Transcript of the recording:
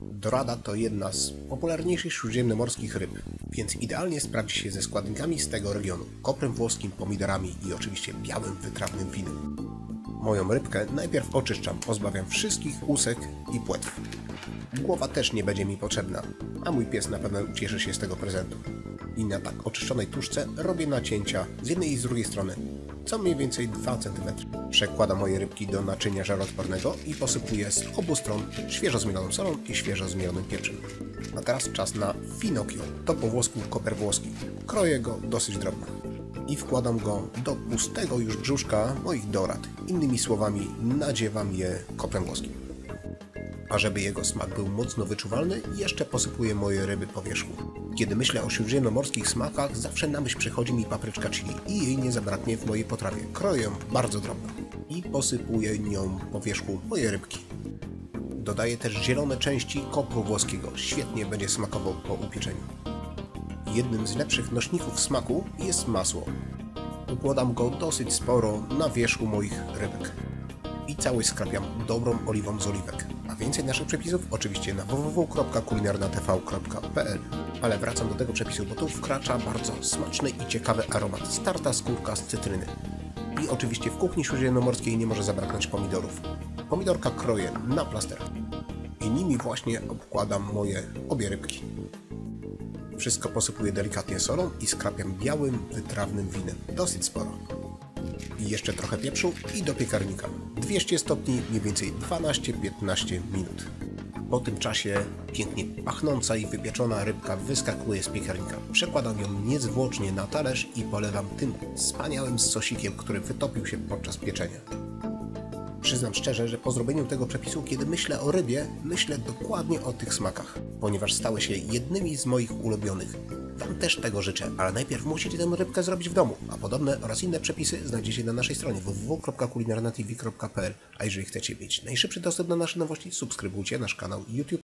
Dorada to jedna z popularniejszych śródziemnomorskich ryb, więc idealnie sprawdzi się ze składnikami z tego regionu. Koprem włoskim, pomidorami i oczywiście białym, wytrawnym winem. Moją rybkę najpierw oczyszczam, pozbawiam wszystkich łusek i płetw. Głowa też nie będzie mi potrzebna, a mój pies na pewno ucieszy się z tego prezentu. I na tak oczyszczonej tuszce robię nacięcia z jednej i z drugiej strony, co mniej więcej 2 cm. Przekładam moje rybki do naczynia żaroodpornego i posypuję z obu stron świeżo zmieloną solą i świeżo zmielonym pieprzem. A teraz czas na finocchio, to po włosku koper włoski. Kroję go dosyć drobno i wkładam go do pustego już brzuszka moich dorad. Innymi słowami, nadziewam je koprem włoskim. A żeby jego smak był mocno wyczuwalny, jeszcze posypuję moje ryby po wierzchu. Kiedy myślę o śródziemnomorskich smakach, zawsze na myśl przychodzi mi papryczka chili i jej nie zabraknie w mojej potrawie. Kroję ją bardzo drobno i posypuję nią po wierzchu moje rybki. Dodaję też zielone części kopru włoskiego. Świetnie będzie smakował po upieczeniu. Jednym z lepszych nośników smaku jest masło. Układam go dosyć sporo na wierzchu moich rybek. Całość skrapiam dobrą oliwą z oliwek. A więcej naszych przepisów oczywiście na www.kulinarnatv.pl Ale wracam do tego przepisu, bo tu wkracza bardzo smaczny i ciekawy aromat. Starta skórka z cytryny. I oczywiście w kuchni śródziemnomorskiej nie może zabraknąć pomidorów. Pomidorka kroję na plaster. I nimi właśnie obkładam moje obie rybki. Wszystko posypuję delikatnie solą i skrapiam białym, wytrawnym winem. Dosyć sporo. I jeszcze trochę pieprzu i do piekarnika. 200 stopni, mniej więcej 12-15 minut. Po tym czasie pięknie pachnąca i wypieczona rybka wyskakuje z piekarnika. Przekładam ją niezwłocznie na talerz i polewam tym wspaniałym sosikiem, który wytopił się podczas pieczenia. Przyznam szczerze, że po zrobieniu tego przepisu, kiedy myślę o rybie, myślę dokładnie o tych smakach, ponieważ stały się jednymi z moich ulubionych. Wam też tego życzę, ale najpierw musicie tę rybkę zrobić w domu, a podobne oraz inne przepisy znajdziecie na naszej stronie www.kulinarnatv.pl A jeżeli chcecie mieć najszybszy dostęp do nasze nowości, subskrybujcie nasz kanał YouTube.